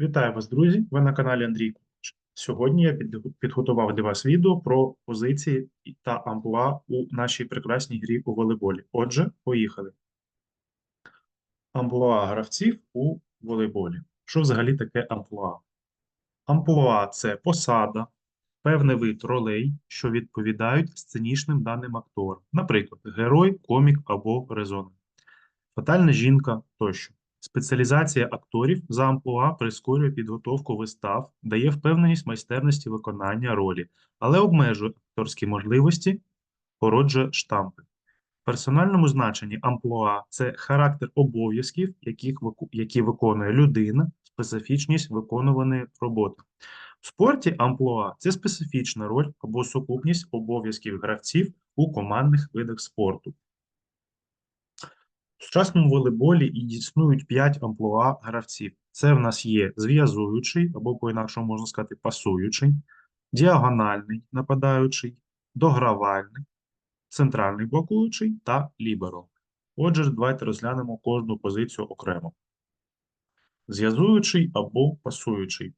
Вітаю вас, друзі! Ви на каналі Андрій Кулич. Сьогодні я підготував для вас відео про позиції та амплуа у нашій прекрасній грі у волейболі. Отже, поїхали. Амплуа гравців у волейболі. Що взагалі таке амплуа? Амплуа це посада, певний вид ролей, що відповідають сценічним даним актора, наприклад, герой, комік або резонер. Фатальна жінка тощо. Спеціалізація акторів за амплуа прискорює підготовку вистав, дає впевненість майстерності виконання ролі, але обмежує акторські можливості, породжує штампи. В персональному значенні амплуа це характер обов'язків, які виконує людина, специфічність виконуваної роботи. В спорті амплуа це специфічна роль або сукупність обов'язків гравців у командних видах спорту. В сучасному волейболі і існують 5 амплуа гравців. Це в нас є зв'язуючий, або по-інакшому можна сказати пасуючий, діагональний нападаючий, догравальний, центральний блокуючий та ліберо. Отже, давайте розглянемо кожну позицію окремо. Зв'язуючий або пасуючий.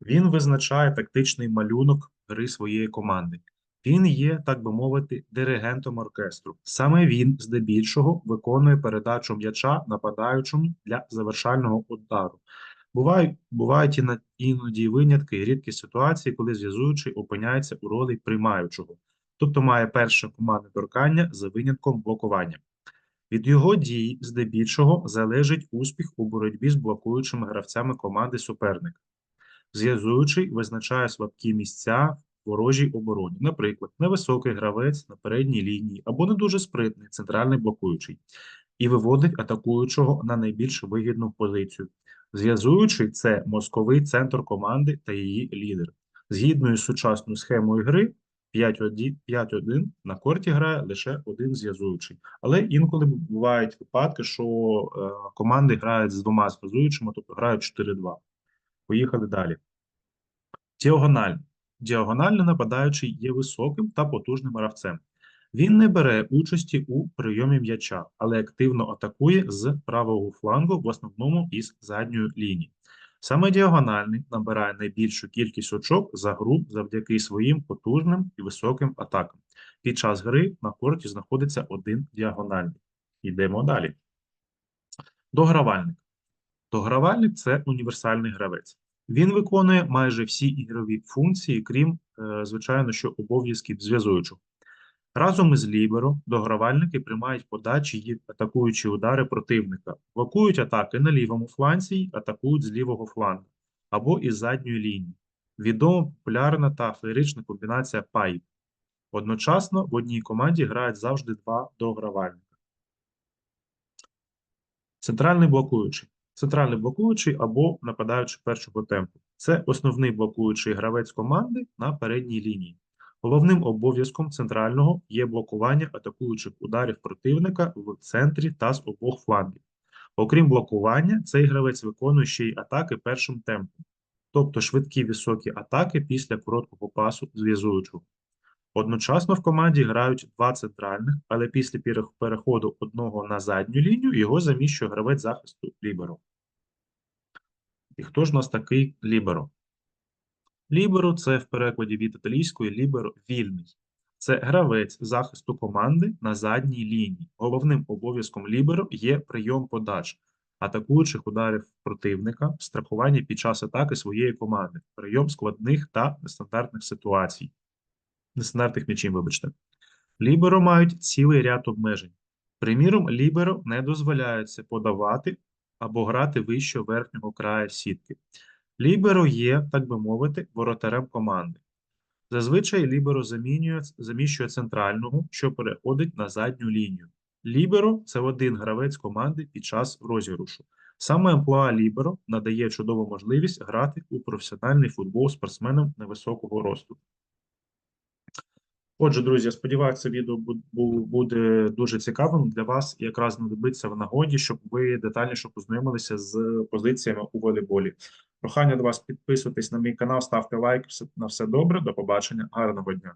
Він визначає тактичний малюнок гри своєї команди. Він є, так би мовити, диригентом оркестру. Саме він, здебільшого, виконує передачу м'яча нападаючому для завершального удару. Бувають, бувають іноді винятки і рідкі ситуації, коли зв'язуючий опиняється у ролі приймаючого, тобто має перше командне торкання за винятком блокування. Від його дій, здебільшого, залежить успіх у боротьбі з блокуючими гравцями команди суперника. Зв'язуючий визначає слабкі місця ворожій обороні, наприклад, невисокий гравець на передній лінії або не дуже спритний центральний блокуючий, і виводить атакуючого на найбільш вигідну позицію. Зв'язуючий це мозковий центр команди та її лідер. Згідно із сучасною схемою гри, 5-1 5-1 на корті грає лише один зв'язуючий. Але інколи бувають випадки, що е, команди грають з двома зв'язуючими, тобто грають 4-2. Поїхали далі. Діагональний. Діагональний нападаючий є високим та потужним гравцем. Він не бере участі у прийомі м'яча, але активно атакує з правого флангу, в основному із задньої лінії. Саме діагональний набирає найбільшу кількість очок за гру завдяки своїм потужним і високим атакам. Під час гри на корті знаходиться один діагональний. Йдемо далі. Догравальник. Догравальник це універсальний гравець. Він виконує майже всі ігрові функції, крім, е, звичайно, що обов'язків зв'язуючого. Разом із ліберо догравальники приймають подачі і атакуючі удари противника, блокують атаки на лівому фланзі й атакують з лівого флангу або із задньої лінії. Відома популярна та феєрична комбінація пайп. Одночасно в одній команді грають завжди два догравальника. Центральний блокуючий. Центральний блокуючий або нападаючий першого темпу. Це основний блокуючий гравець команди на передній лінії. Головним обов'язком центрального є блокування атакуючих ударів противника в центрі та з обох флангів. Окрім блокування, цей гравець виконує ще й атаки першим темпом, тобто швидкі високі атаки після короткого пасу зв'язуючого. Одночасно в команді грають два центральних, але після переходу одного на задню лінію його заміщує гравець захисту ліберо. І хто ж у нас такий ліберо? Ліберо це в перекладі від італійської ліберо вільний. Це гравець захисту команди на задній лінії. Головним обов'язком ліберо є прийом подач, атакуючих ударів противника, страхування під час атаки своєї команди, прийом складних та нестандартних ситуацій, нестандартних м'ячів, вибачте. Ліберо мають цілий ряд обмежень. Приміром, ліберо не дозволяється подавати або грати вище верхнього краю сітки. Ліберо є, так би мовити, воротарем команди. Зазвичай ліберо замінює, заміщує центрального, що переходить на задню лінію. Ліберо це один гравець команди під час розігрушу. Саме амплуа ліберо надає чудову можливість грати у професіональний футбол спортсменам невисокого росту. Отже, друзі, сподіваюся, відео бу- бу- буде дуже цікавим для вас і якраз знадобиться в нагоді, щоб ви детальніше познайомилися з позиціями у волейболі. Прохання до вас підписуйтесь на мій канал, ставте лайк. На все добре, до побачення, гарного дня.